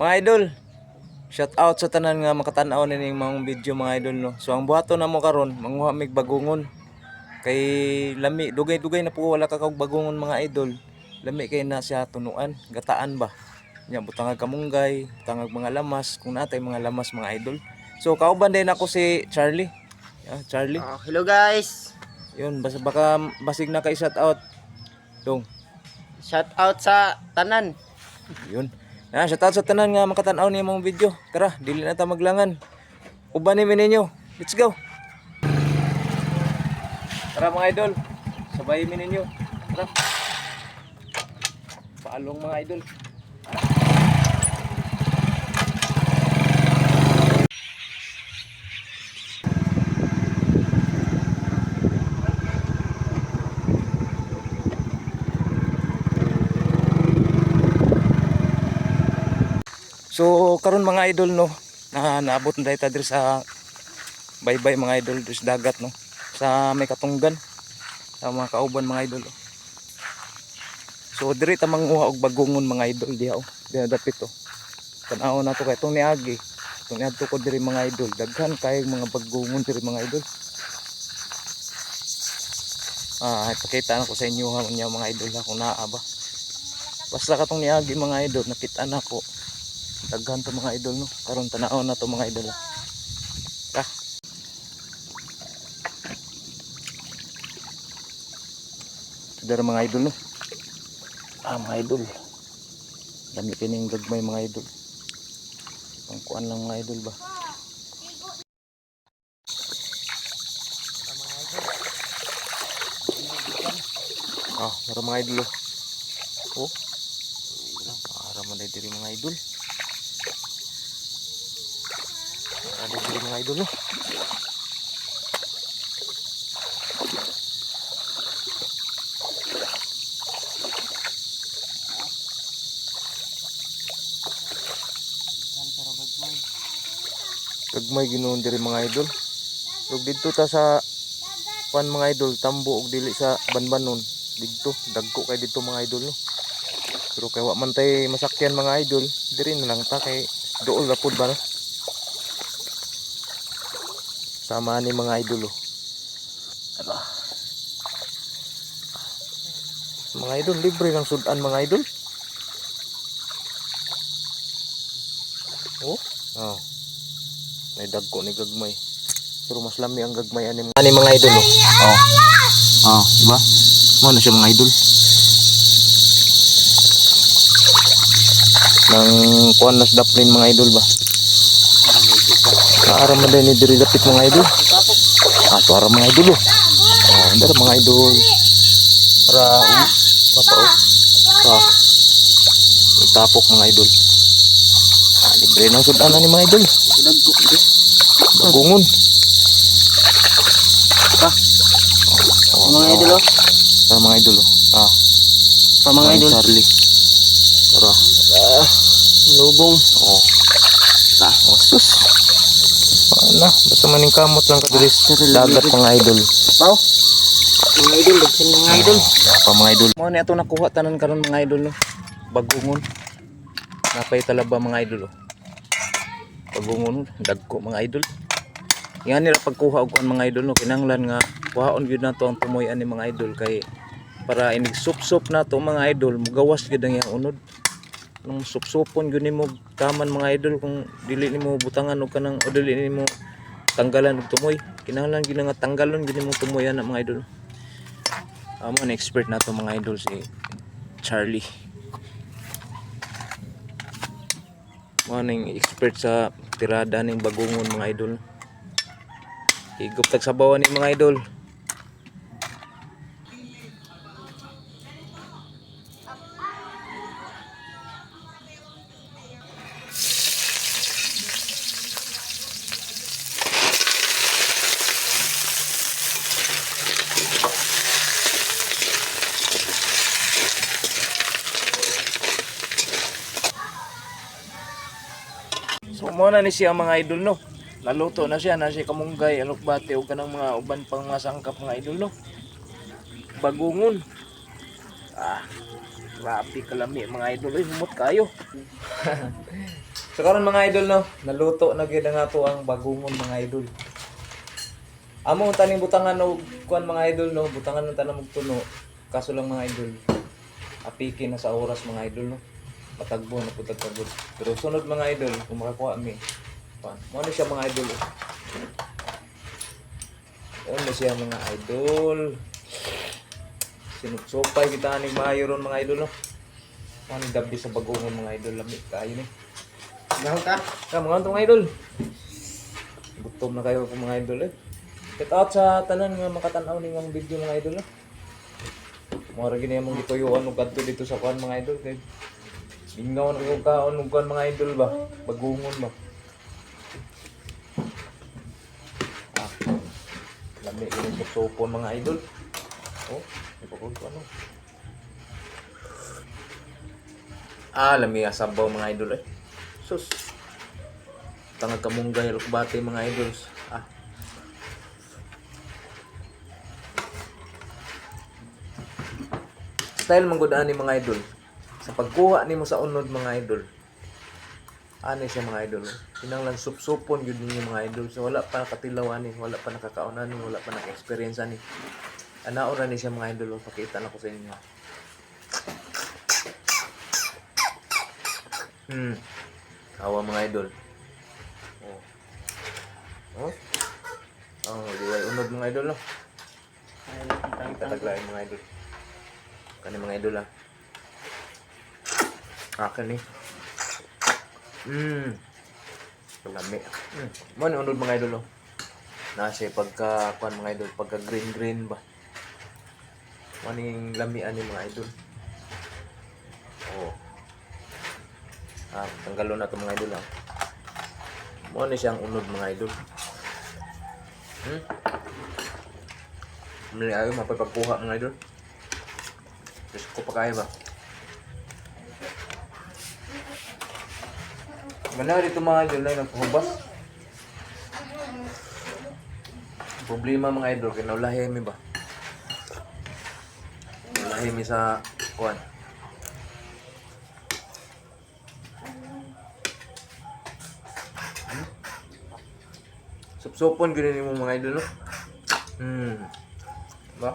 Mga idol, shout out sa tanan nga makatan-aw ni ning mga video mga idol no. So ang buhaton namo karon, manguha mig bagungon. Kay lami dugay-dugay na po wala ka kag bagungon mga idol. Lami kay na siya tunuan, gataan ba. Nya butangag kamunggay, butangag mga lamas, kung natay mga lamas mga idol. So kauban din ako si Charlie. Yeah, Charlie. Ah, hello guys. Yun, basta baka basig na kay shout out. Dong. Shout out sa tanan. Yun. Na, shout out sa tanan nga makatan-aw ni mong video. Tara, dili na ta maglangan. Uban ni ninyo. Let's go. Tara mga idol. Sabay mi ninyo. Tara. Paalong mga idol. So karon mga idol no, na naabot na tayo diri sa baybay mga idol diri sa dagat no. Sa may katunggan sa mga kauban mga idol. oh. So diri ta manguha og bagungon mga idol diha oh. Diha dapit oh. Tanaw na to kay itong niagi. Itong niadto ko diri mga idol. Daghan kay mga bagungon diri mga idol. Ah, ipakita na ko sa inyo ha mga idol ha kung naa ba. Basta katong niagi mga idol, nakita na ko daghan to mga idol no? Karon tanaw na to mga idol. Ta Dara mga idol no? Ah mga idol. Dami kining gagmay mga idol. Pangkuan lang mga idol ba? Ah para mga idol oh. Oh. Para man diri mga idol Ada diri mga idol no. Gagmay ginoon diri mga idol. Ug didto ta sa pan mga idol tambo og dili sa banbanon didto dagko kay didto mga idol no. Pero kay wa man tay masakyan mga idol, diri na lang ta kay dool ra pud ba no? Sama ni mga idol oh. Aba. Mga idol, libre ng sudan mga idol. Oh, oh. May dagko ni gagmay. Pero mas lami ang gagmay ani ani mga idol oh. Oh. Oh, diba? Mo na siya mga idol. Nang kuan nas daplin mga idol ba? Kaara man din ni diri dapit mga idol. Ah, suara mga idol oh. Oh, dara mga idol. Para um, papa oh. Ah. May tapok mga idol. Ah, libre ng sudan ni mga idol. Bagungon. Oh, Mga oh. idol oh. Tara mga idol oh. Ah, Pa mga idol. Charlie. Tara. Ah, lubong. Oh. Ah. Oh, sus. Wala, basta maning kamot lang kadiris Pero dagat mga idol. Pao. Mga idol, dagsan mga idol. Ah, pa mga idol. Mo ni ato nakuha tanan karon mga idol no. Bagungon. Napay talaba mga idol oh. Bagungon dagko mga idol. Yan nila pagkuha og mga idol no kinahanglan nga kuhaon gyud nato ang tumoy ani mga idol kay para inig sup-sup nato mga idol mugawas gyud ang iyang unod. Nung sup-supon gyud nimo kaman mga idol kung dili nimo butangan og kanang o dili nimo tanggalan og tumoy. Kinahanglan gyud nga tanggalon gyud nimo tumoy ana mga idol. Amo na expert na to mga idol si Charlie. Mo ning expert sa tirada ning bagungon mga idol. Higop tag sabawan ni mga idol. So mo na ni siya mga idol no. Naluto na siya na siya kamunggay, alokbate o kanang mga uban pang mga sangkap mga idol no. Bagungon. Ah. Grabe kalami mga idol. Ay, humot kayo. so karon mga idol no, naluto na gyud nga to ang bagungon mga idol. Amo taning butangan og kuan mga idol no, butangan ng tanang tuno. Kaso lang mga idol, apiki na sa oras mga idol no. Patagbo na putag tagbo. Pero sunod mga idol, kung makakuha mi. Mo na siya mga idol. Ano na siya mga idol. Sinutsupay kita ni maayo ron mga idol no. Ano gabi sa bagungon mga idol lami kayo ni. Gahon ka? Ka mga antong idol. Gutom na kayo mga idol eh. Check out sa tanan nga makatanaw ni mga video mga idol no. Mora gini among gituyuan og kadto dito sa kuan mga idol kay Ingaw na kung kaon og kuan mga idol ba, bagungon ba. Ah. Lami gini sa sopon mga idol. Oh, ipakod ko ano. Ah, lami asabaw mga idol eh. Sus. Tangag kamunggay rukbate mga idols. Ah. Style manggudaan ni mga idol. Sa pagkuha nimo sa unod mga idol. Ano siya mga idol? Kinanglan sup-supon yun ninyo mga idol. So wala pa katilawan ni, wala pa nakakaunan ni, wala pa naka-experience ni. Anaora ni siya mga idol. Pakita na ko sa inyo. Hmm. Awa mga idol. Oh. Oh. Oh, di ay unod mga idol no. Ang tataglain mga idol. Kani mga idol ah. Akin eh. Hmm. Lami. Hmm. Mo unod mga idol oh. Nasa pagka kuan mga idol, pagka green green ba. Maning lamian ni mga idol. Oh. Ah, tanggalon na ito mga idol ah. Mo ni siyang unod mga idol. Hmm? Mali ayo mapapagkuha mga idol. Diyos ko pa kaya ba? Ganda dito mga idol na nagpahubas. Problema mga idol, kinaulahi mi ba? Kinaulahi mi sa kuan. Supsupon gini mo mga idol no? Hmm. Ba?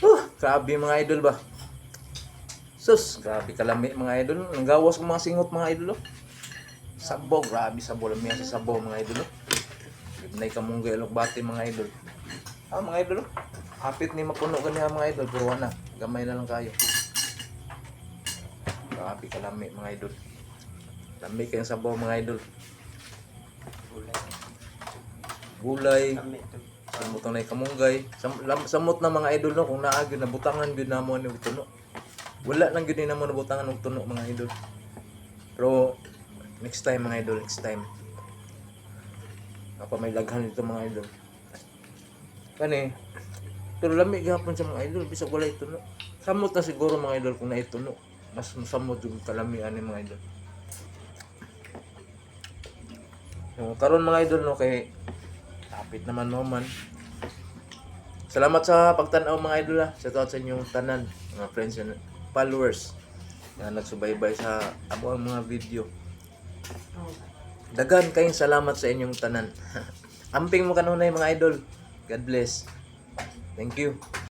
Uh, grabe mga idol ba? Sus, grabe kalami mga idol. Ang gawas ko mga singot mga idol. oh. Sabaw, grabe sabaw lang yan sa sabaw mga idol. oh. Gibnay ka mong gailok bati mga idol. Ah, mga idol. oh. Hapit ni mapuno ganiha mga idol. Pero wala, gamay na lang kayo. Grabe kalami mga idol. Lami kayong sabaw mga idol. Gulay. Samot na kamunggay. Sam, lam, samot na mga idol no kung naagi na butangan gyud namo ni tuno. Wala lang gyud na mo nabutangan og tuno mga idol. Pero next time mga idol, next time. Ako may laghan dito mga idol. Kani pero lami gihapon sa mga idol bisag wala tuno. Samot na siguro mga idol kung naituno. Mas samot yung kalamian ni mga idol. So, karon mga idol no kay Kapit naman mo man. Salamat sa pagtanaw mga idol ha. Shout out sa inyong tanan, mga friends and followers na nagsubaybay sa amo ang mga video. Dagan kayong salamat sa inyong tanan. Amping mo kanunay mga idol. God bless. Thank you.